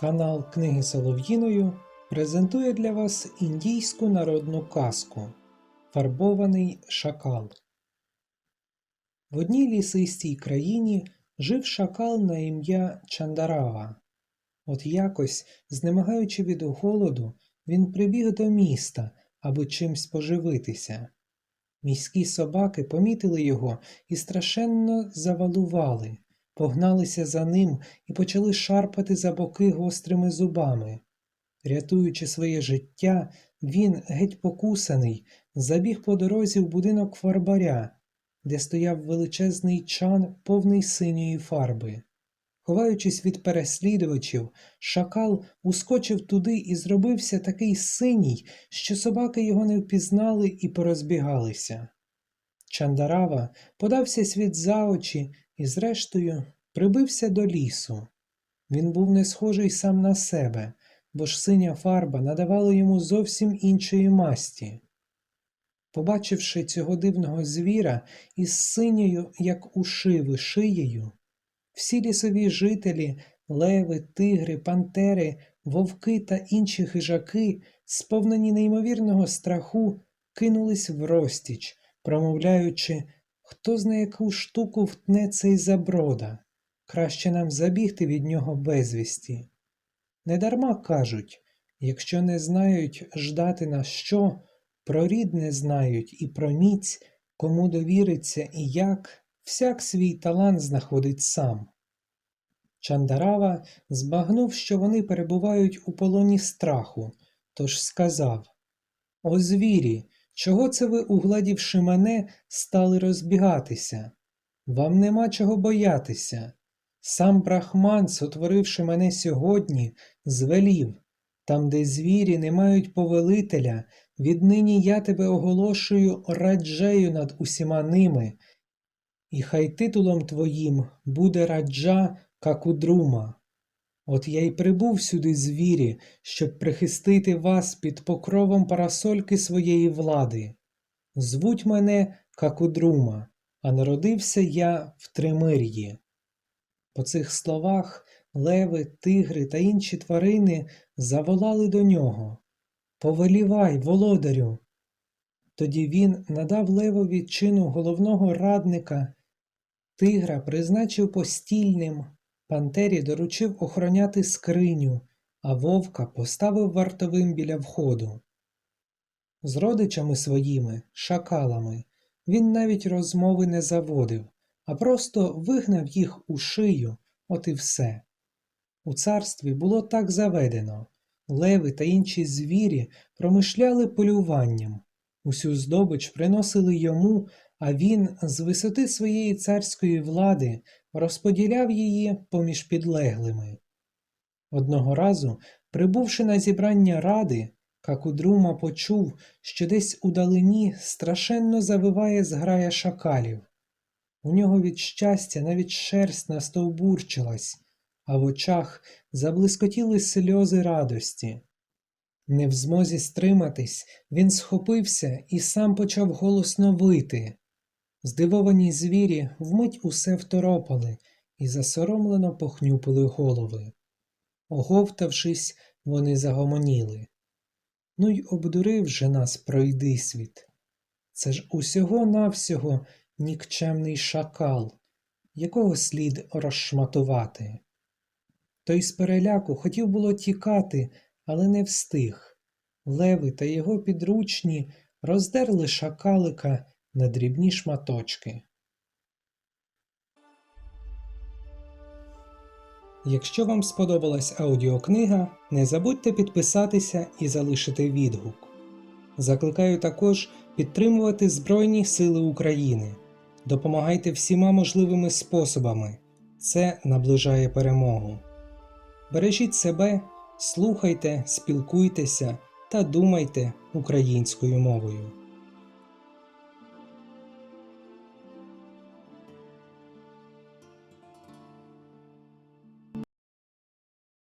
Канал Книги Солов'їною презентує для вас індійську народну казку Фарбований шакал. В одній лісистій країні жив шакал на ім'я Чандарава. От якось, знемагаючи від голоду, він прибіг до міста, аби чимсь поживитися. Міські собаки помітили його і страшенно завалували, погналися за ним і почали шарпати за боки гострими зубами. Рятуючи своє життя, він, геть покусаний, забіг по дорозі в будинок фарбаря, де стояв величезний чан, повний синьої фарби. Ховаючись від переслідувачів, шакал ускочив туди і зробився такий синій, що собаки його не впізнали і порозбігалися. Чандарава подався світ за очі і, зрештою, прибився до лісу. Він був не схожий сам на себе, бо ж синя фарба надавала йому зовсім іншої масті. Побачивши цього дивного звіра із синьою, як у шиви, шиєю, всі лісові жителі, леви, тигри, пантери, вовки та інші хижаки, сповнені неймовірного страху, кинулись в розтіч, промовляючи, хто зна яку штуку втне цей заброда, краще нам забігти від нього безвісті. Недарма кажуть, якщо не знають ждати на що, про рід не знають і про міць, кому довіриться і як, всяк свій талант знаходить сам. Чандарава збагнув, що вони перебувають у полоні страху, тож сказав О звірі, чого це ви, угладівши мене, стали розбігатися? Вам нема чого боятися. Сам брахман, сотворивши мене сьогодні, звелів там, де звірі не мають повелителя, віднині я тебе оголошую раджею над усіма ними, і хай титулом твоїм буде раджа Какудрума. От я й прибув сюди звірі, щоб прихистити вас під покровом парасольки своєї влади. Звуть мене Какудрума, а народився я в Тримир'ї. По цих словах леви, тигри та інші тварини заволали до нього Повелівай, володарю. Тоді він надав левові чину головного радника, тигра призначив постільним, пантері доручив охороняти скриню, а вовка поставив вартовим біля входу. З родичами своїми, шакалами, він навіть розмови не заводив, а просто вигнав їх у шию, от і все. У царстві було так заведено. Леви та інші звірі промишляли полюванням, усю здобич приносили йому, а він з висоти своєї царської влади розподіляв її поміж підлеглими. Одного разу, прибувши на зібрання ради, Какудрума почув, що десь у далині страшенно завиває зграя шакалів. У нього від щастя навіть шерсть настовбурчилась, а в очах заблискотіли сльози радості. Не в змозі стриматись, він схопився і сам почав голосно вити. Здивовані звірі вмить усе второпали і засоромлено похнюпили голови. Оговтавшись, вони загомоніли. Ну й обдурив же нас пройдисвіт. Це ж усього навсього нікчемний шакал, якого слід розшматувати. Той з переляку хотів було тікати, але не встиг. Леви та його підручні роздерли шакалика на дрібні шматочки. Якщо вам сподобалась аудіокнига, не забудьте підписатися і залишити відгук. Закликаю також підтримувати Збройні Сили України. Допомагайте всіма можливими способами. Це наближає перемогу. Бережіть себе, слухайте, спілкуйтеся та думайте українською мовою.